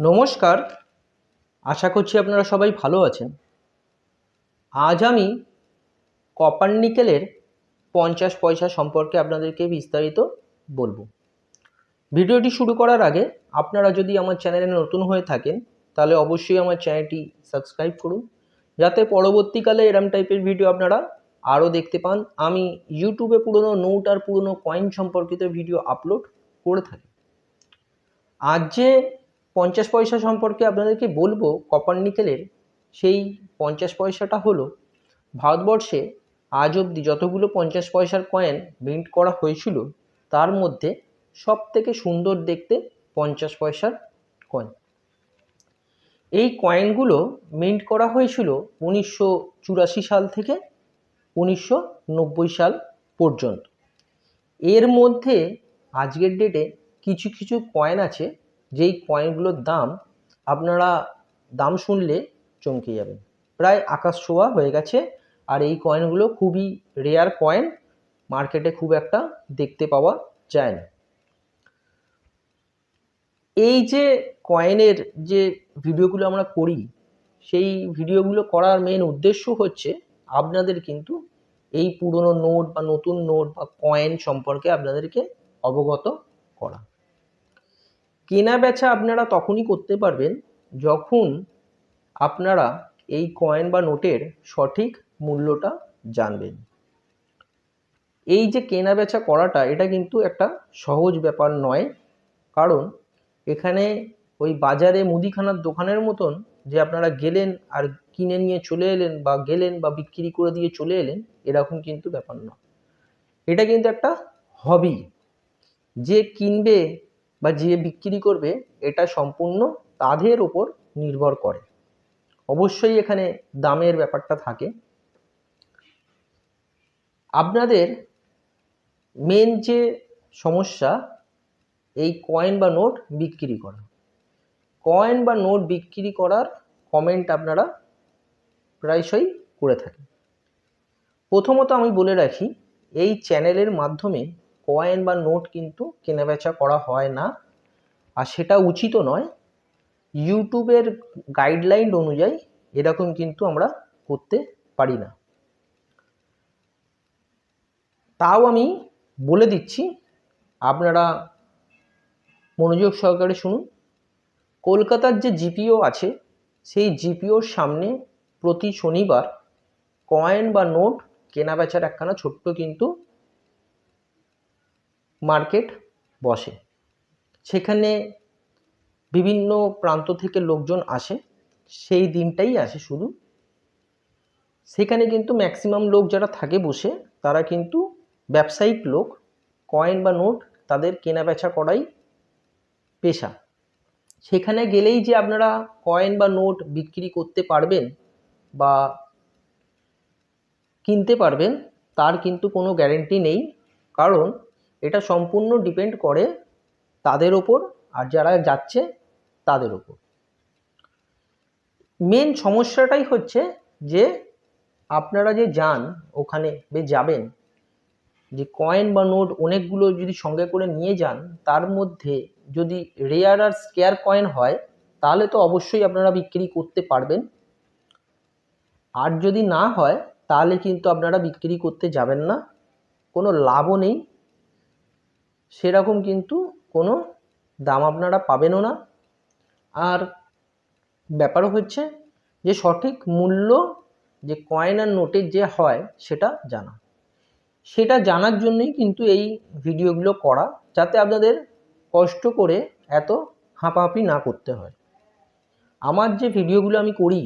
নমস্কার। আশা করছি আপনারা সবাই ভালো আছেন। আজ আমি কপার নিকেলের পঞ্চাশ পয়সা সম্পর্কে আপনাদেরকে বিস্তারিত বলব। ভিডিওটি শুরু করার আগে আপনারা যদি আমার চ্যানেলে নতুন হয়ে থাকেন, তাহলে অবশ্যই আমার চ্যানেলটি সাবস্ক্রাইব করুন। যাতে পরবর্তীকালে এরম টাইপের ভিডিও আপনারা আরও দেখতে পান। আমি ইউটিউবে পুরনো নোট আর পুরনো কয়েন সম্পর্কিত ভিডিও আপলোড করে থাকি। আজ যে পঞ্চাশ পয়সা সম্পর্কে আপনাদেরকে বলব কপার নিকেলের সেই পঞ্চাশ পয়সাটা হলো ভারতবর্ষে আজ অবধি যতগুলো পঞ্চাশ পয়সার কয়েন মিন্ট করা হয়েছিল, তার মধ্যে সব থেকে সুন্দর দেখতে পঞ্চাশ পয়সার কয়েন এই কয়েনগুলো মিন্ট করা হয়েছিল উনিশশো চুরাশি সাল থেকে উনিশশো নব্বই সাল পর্যন্ত। এর মধ্যে আজকের ডেটে কিছু কিছু কয়েন আছে যেই কয়েনগুলোর দাম আপনারা দাম শুনলে চমকে যাবেন। প্রায় আকাশ ছোঁয়া হয়ে গেছে আর এই কয়েনগুলো খুবই রেয়ার কয়েন মার্কেটে খুব একটা দেখতে পাওয়া যায় না। এই যে কয়েনের যে ভিডিওগুলো আমরা করি, সেই ভিডিওগুলো করার মেন উদ্দেশ্য হচ্ছে আপনাদের কিন্তু এই পুরনো নোট বা নতুন নোট বা কয়েন সম্পর্কে আপনাদেরকে অবগত করা। কেনা বেচা আপনারা তখনই করতে পারবেন যখন আপনারা এই কয়েন বা নোটের সঠিক মূল্যটা জানবেন। এই যে কেনা বেচা করাটা, এটা কিন্তু একটা সহজ ব্যাপার নয়। কারণ এখানে ওই বাজারে মুদিখানার দোকানের মতন যে আপনারা গেলেন আর কিনে নিয়ে চলে এলেন বা গেলেন বা বিক্রি করে দিয়ে চলে এলেন, এরকম কিন্তু ব্যাপার নয়। এটা কিন্তু একটা হবি যে কিনবে বা যে বিক্রি করবে, এটা সম্পূর্ণ তাদের ওপর নির্ভর করে। অবশ্যই এখানে দামের ব্যাপারটা থাকে। আপনাদের মেন যে সমস্যা, এই কয়েন বা নোট বিক্রি করা। কয়েন বা নোট বিক্রি করার কমেন্ট আপনারা প্রায়শই করে থাকেন। প্রথমত আমি বলে রাখি, এই চ্যানেলের মাধ্যমে কয়েন বা নোট কিন্তু কেনাবেচা করা হয় না। আর সেটা উচিত নয়। ইউটিউবের গাইডলাইন অনুযায়ী এরকম কিন্তু আমরা করতে পারি না। তাও আমি বলে দিচ্ছি, আপনারা মনোযোগ সহকারে শুনুন। কলকাতার যে জিপিও আছে, সেই জিপিওর সামনে প্রতি শনিবার কয়েন বা নোট কেনা বেচার একখানা ছোট্ট কিন্তু মার্কেট বসে। সেখানে বিভিন্ন প্রান্ত থেকে লোকজন আসে। সেই দিনটাই আসে শুধু। সেখানে কিন্তু ম্যাক্সিমাম লোক যারা থাকে বসে, তারা কিন্তু ব্যবসায়িক লোক। কয়েন বা নোট তাদের কেনা বেচা করাই পেশা। সেখানে গেলেই যে আপনারা কয়েন বা নোট বিক্রি করতে পারবেন বা কিনতে পারবেন, তার কিন্তু কোনো গ্যারেন্টি নেই। কারণ এটা সম্পূর্ণ ডিপেন্ড করে তাদের ওপর আর যারা যাচ্ছে তাদের ওপর মেন সমস্যাটাই হচ্ছে যে আপনারা যে যান, ওখানে বে যাবেন, যে কয়েন বা নোট অনেকগুলো যদি সঙ্গে করে নিয়ে যান, তার মধ্যে যদি রেয়ার আর স্কেয়ার কয়েন হয়, তাহলে তো অবশ্যই আপনারা বিক্রি করতে পারবেন। আর যদি না হয়, তাহলে কিন্তু আপনারা বিক্রি করতে যাবেন না। কোনো লাভও নেই। সেরকম কিন্তু কোনো দাম আপনারা পাবেনও না। আর ব্যাপারও হচ্ছে যে সঠিক মূল্য যে কয়েন আর নোটের যে হয় সেটা জানা। সেটা জানার জন্যই কিন্তু এই ভিডিওগুলো করা, যাতে আপনাদের কষ্ট করে এত হাঁপাহাঁপি না করতে হয়। আমার যে ভিডিওগুলো আমি করি,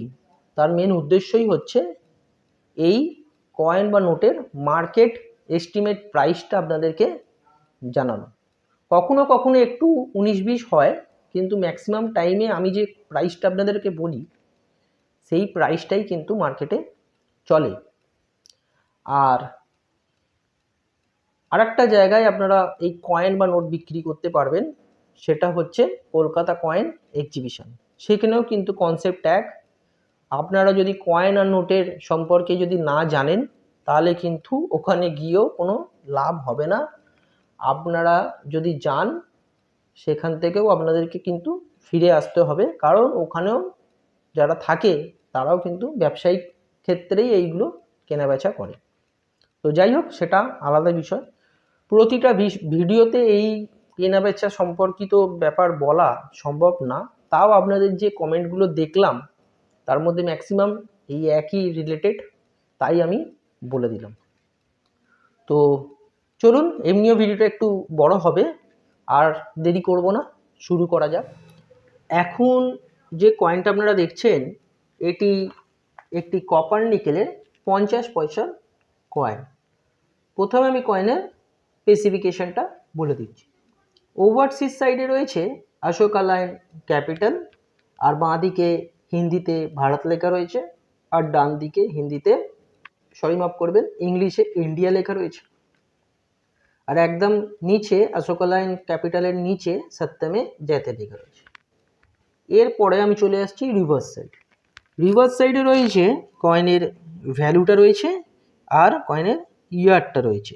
তার মেন উদ্দেশ্যই হচ্ছে এই কয়েন বা নোটের মার্কেট এস্টিমেট প্রাইসটা আপনাদেরকে জানানো। কখনো কখনো একটু উনিশ বিশ হয়, কিন্তু ম্যাক্সিমাম টাইমে আমি যে প্রাইসটা আপনাদেরকে বলি, সেই প্রাইসটাই কিন্তু মার্কেটে চলে। আর আরেকটা জায়গায় আপনারা এই কয়েন বা নোট বিক্রি করতে পারবেন, সেটা হচ্ছে কলকাতা কয়েন এক্সিবিশন সেখানেও কিন্তু কনসেপ্ট এক আপনারা যদি কয়েন আর নোটের সম্পর্কে যদি না জানেন, তাহলে কিন্তু ওখানে গিয়েও কোনো লাভ হবে না। আপনারা যদি যান, সেখান থেকেও আপনাদেরকে কিন্তু ফিরে আসতে হবে। কারণ ওখানেও যারা থাকে, তারাও কিন্তু ব্যবসায়িক ক্ষেত্রেই এইগুলো কেনাবেচা করে। তো যাই হোক, সেটা আলাদা বিষয়। প্রতিটা ভিডিওতে এই কেনাবেচা সম্পর্কিত ব্যাপার বলা সম্ভব না। তাও আপনাদের যে কমেন্টগুলো দেখলাম, তার মধ্যে ম্যাক্সিমাম এই একই রিলেটেড, তাই আমি বলে দিলাম। তো চলুন, এমনিও ভিডিওটা একটু বড় হবে, আর দেরি করব না, শুরু করা যাক। এখন যে কয়েনটা আপনারা দেখছেন, এটি একটি কপার নিকেলের পঞ্চাশ পয়সার কয়েন প্রথমে আমি কয়েনের স্পেসিফিকেশনটা বলে দিচ্ছি। ওভারসিজ সাইডে রয়েছে অশোকা লাইন ক্যাপিটাল আর বাঁ দিকে হিন্দিতে ভারত লেখা রয়েছে, আর ডান দিকে হিন্দিতে সরি মাফ করবেন ইংলিশে ইন্ডিয়া লেখা রয়েছে। আর একদম নিচে অশোকা লাইন ক্যাপিটালের নিচে সত্যমে জয়তে লেখা রয়েছে এরপরে আমি চলে আসছি রিভার্স সাইড রিভার্স সাইডে রয়েছে কয়েনের ভ্যালুটা রয়েছে আর কয়েনের ইয়ারটা রয়েছে।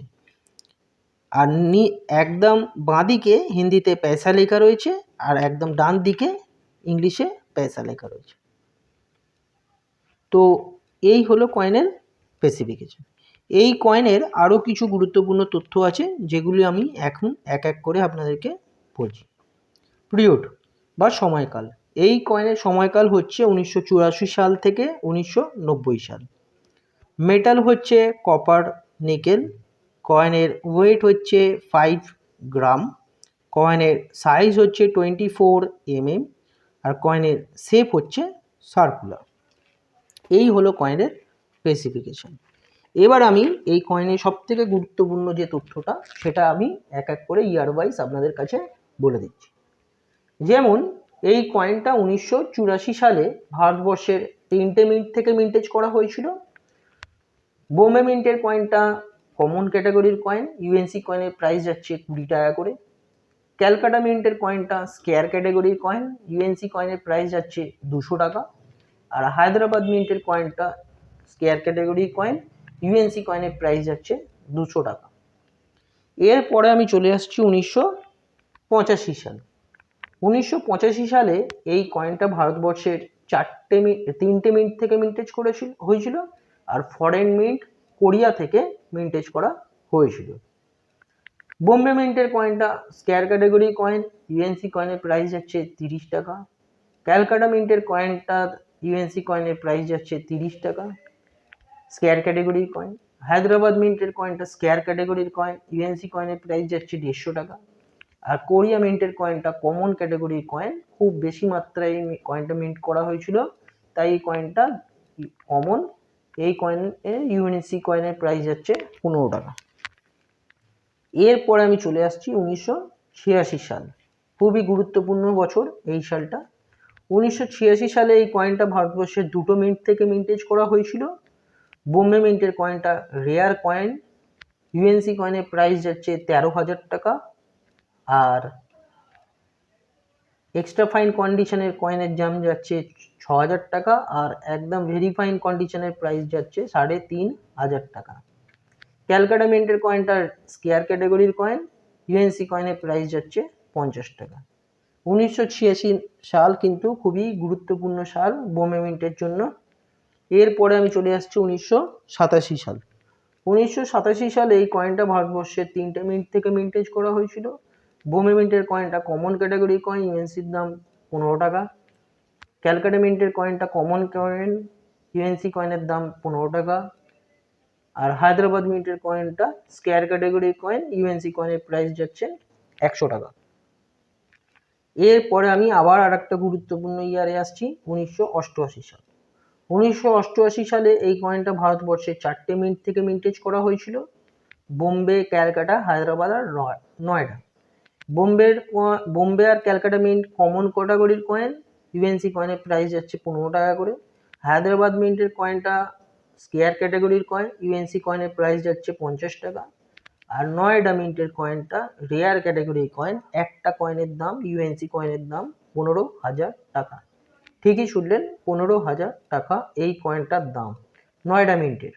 আর নি, একদম বাঁদিকে হিন্দিতে পয়সা লেখা রয়েছে আর একদম ডান দিকে ইংলিশে পয়সা লেখা রয়েছে। তো এই হলো কয়েনের স্পেসিফিকেশন এই কয়েনের আরও কিছু গুরুত্বপূর্ণ তথ্য আছে, যেগুলি আমি এখন এক এক করে আপনাদেরকে বলছি। পিরিয়ড বা সময়কাল। এই কয়েনের সময়কাল হচ্ছে উনিশশো চুরাশি সাল থেকে উনিশশো নব্বই সাল। মেটাল হচ্ছে কপার নিকেল কয়েনের ওয়েট হচ্ছে ফাইভ গ্রাম কয়েনের সাইজ হচ্ছে টোয়েন্টি ফোর এমএম আর কয়েনের শেপ হচ্ছে সার্কুলার এই হলো কয়েনের স্পেসিফিকেশন এবার আমি এই কয়েনের সব থেকে গুরুত্বপূর্ণ যে তথ্যটা, সেটা আমি এক এক করে ইয়ার ওয়াইজ আপনাদের কাছে বলে দিচ্ছি। যেমন, এই কয়েনটা উনিশশো চুরাশি সালে ভারতবর্ষের তিনটে মিন্ট থেকে মিন্টেজ করা হয়েছিল। বোম্বে মিন্টের কয়েনটা কমন ক্যাটাগরির কয়েন ইউএনসি কয়েনের প্রাইস যাচ্ছে কুড়ি টাকা করে। ক্যালকাটা মিন্টের কয়েনটা স্কেয়ার ক্যাটাগরির কয়েন ইউএনসি কয়েনের প্রাইস যাচ্ছে দুশো টাকা। আর হায়দ্রাবাদ মিন্টের কয়েনটা স্কেয়ার ক্যাটাগরির কয়েন ইউএনসি কয়েনের প্রাইস যাচ্ছে দুশো টাকা। এরপরে আমি চলে আসছি উনিশশো পঁচাশি সাল। উনিশশো পঁচাশি সালে এই কয়েনটা ভারতবর্ষের চারটে তিনটে মিন্ট থেকে মিন্টেজ করেছিল, হয়েছিল আর ফরেন মিন্ট কোরিয়া থেকে মিন্টেজ করা হয়েছিল। বোম্বে মিন্টের কয়েনটা স্কেয়ার ক্যাটাগরি কয়েন ইউএনসি কয়েনের প্রাইস যাচ্ছে তিরিশ টাকা। ক্যালকাটা মিন্টের কয়েনটা ইউএনসি কয়েনের প্রাইস যাচ্ছে তিরিশ টাকা। স্কেয়ার ক্যাটাগরির কয়েন হায়দ্রাবাদ মিন্টের কয়েনটা স্কেয়ার ক্যাটাগরির কয়েন ইউএনসি কয়েনের প্রাইস যাচ্ছে দেড়শো টাকা। আর কোরিয়া মিন্টের কয়েনটা কমন ক্যাটাগরির কয়েন খুব বেশি মাত্রায় এই কয়েনটা মিন্ট করা হয়েছিল। তাই এই কয়েনটা কমন এই কয়েনের ইউএনসি কয়েনের প্রাইস যাচ্ছে পনেরো টাকা। এরপরে আমি চলে আসছি উনিশশো ছিয়াশি সাল। খুবই গুরুত্বপূর্ণ বছর এই সালটা। উনিশশো ছিয়াশি সালে এই কয়েনটা ভারতবর্ষের দুটো মিন্ট থেকে মিন্টেজ করা হয়েছিল। বোম্বে মিন্টের কয়েনটা রেয়ার কয়েন ইউএনসি কয়েনের প্রাইস যাচ্ছে তেরো হাজার টাকা। আর এক্সট্রা ফাইন কন্ডিশনের কয়েনের দাম যাচ্ছে ছ হাজার টাকা, আর একদম ভেরি ফাইন কন্ডিশনের প্রাইস যাচ্ছে সাড়ে তিন হাজার টাকা। ক্যালকাটা মিন্টের কয়েনটা স্কেয়ার ক্যাটাগরির কয়েন ইউএনসি কয়েনের প্রাইস যাচ্ছে পঞ্চাশ টাকা। উনিশশো ছিয়াশি সাল কিন্তু খুবই গুরুত্বপূর্ণ সাল বোমে মিন্টের জন্য। এরপরে আমি চলে আসছি উনিশশো সাতাশি সাল। উনিশশো সাতাশি সালে এই কয়েনটা ভারতবর্ষের তিনটে মিনিট থেকে মিন্টেজ করা হয়েছিল। বোমে মিন্টের কয়েনটা কমন ক্যাটাগরি কয়েন ইউএনসির দাম পনেরো টাকা। ক্যালকাটা মিন্টের কয়েনটা কমন কয়েন ইউএনসি কয়েনের দাম পনেরো টাকা। আর হায়দ্রাবাদ মিন্টের কয়েনটা স্কেয়ার ক্যাটাগরির কয়েন ইউএনসি কয়েনের প্রাইস যাচ্ছে একশো টাকা। এরপরে আমি আবার আর একটা গুরুত্বপূর্ণ ইয়ারে আসছি, উনিশশো অষ্টআশি সাল। উনিশশো অষ্টআশি সালে এই কয়েনটা ভারতবর্ষের চারটে মিন্ট থেকে মিন্টেজ করা হয়েছিল। বোম্বে, ক্যালকাটা, হায়দ্রাবাদ আর নয়- নয়ডা। বোম্বের বোম্বে আর ক্যালকাটা মিন্ট কমন ক্যাটাগরির কয়েন ইউএনসি কয়েনের প্রাইস যাচ্ছে পনেরো টাকা করে। হায়দ্রাবাদ মিন্টের কয়েনটা স্কেয়ার ক্যাটাগরির কয়েন ইউএনসি কয়েনের প্রাইস যাচ্ছে পঞ্চাশ টাকা। আর নয়ডা মিন্টের কয়েনটা রেয়ার ক্যাটাগরির কয়েন একটা কয়েনের দাম ইউএনসি কয়েনের দাম পনেরো হাজার টাকা। ঠিকই শুনলেন, পনেরো হাজার টাকা এই কয়েনটার দাম। নয়ডা মিন্টের।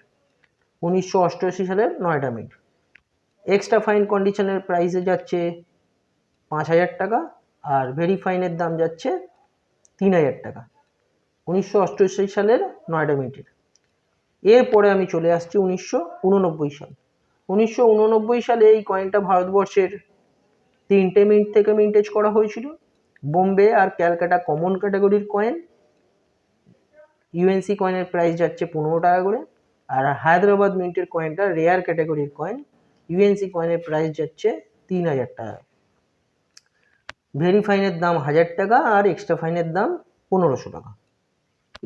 উনিশশো অষ্টআশি সালের নয়ডা মিন্ট। এক্সট্রা ফাইন কন্ডিশনের প্রাইসে যাচ্ছে পাঁচ হাজার টাকা আর ভেরি ফাইনের দাম যাচ্ছে তিন হাজার টাকা। উনিশশো অষ্টআশি সালের নয়ডা মিনিটের। এরপরে আমি চলে আসছি উনিশশো উননব্বই সাল। উনিশশো উননব্বই সালে এই কয়েনটা ভারতবর্ষের তিনটে মিনিট থেকে মিন্টেজ করা হয়েছিল। বোম্বে আর ক্যালকাটা কমন ক্যাটাগরির কয়েন ইউএনসি কয়েনের প্রাইস যাচ্ছে পনেরো টাকা করে, আর হায়দ্রাবাদ মিন্টের কয়েনটা রেয়ার ক্যাটাগরির কয়েন ইউএনসি কয়েনের প্রাইস যাচ্ছে তিন হাজার টাকা। ভেরিফাইনের দাম হাজার টাকা আর এক্সট্রা ফাইনের দাম পনেরোশো টাকা।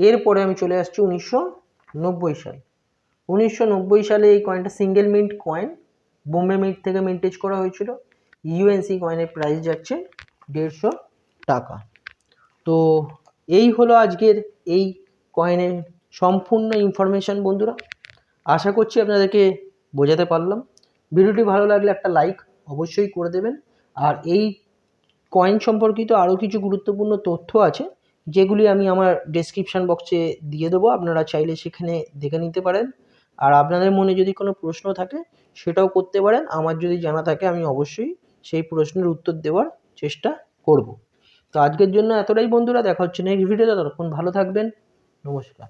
এরপরে আমি চলে আসছি উনিশশো নব্বই সাল। উনিশশো নব্বই সালে এই কয়েনটা single mint coin Bombay mint থেকে মিন্টেজ করা হয়েছিল। ইউএনসি কয়েনের প্রাইস যাচ্ছে দেড়শো টাকা। তো এই হলো আজকের এই কয়েনের সম্পূর্ণ ইনফরমেশান বন্ধুরা। আশা করছি আপনাদেরকে বোঝাতে পারলাম। ভিডিওটি ভালো লাগলে একটা লাইক অবশ্যই করে দেবেন। আর এই কয়েন সম্পর্কিত আরও কিছু গুরুত্বপূর্ণ তথ্য আছে, যেগুলি আমি আমার ডেসক্রিপশান বক্সে দিয়ে দেবো। আপনারা চাইলে সেখানে দেখে নিতে পারেন। আর আপনাদের মনে যদি কোনো প্রশ্ন থাকে, সেটাও করতে পারেন। আমার যদি জানা থাকে, আমি অবশ্যই সেই প্রশ্নের উত্তর দেওয়ার চেষ্টা করব। তো আজকের জন্য এতটাই বন্ধুরা দেখা হচ্ছে নেক্সট ভিডিওতে ততক্ষণ ভালো থাকবেন নমস্কার।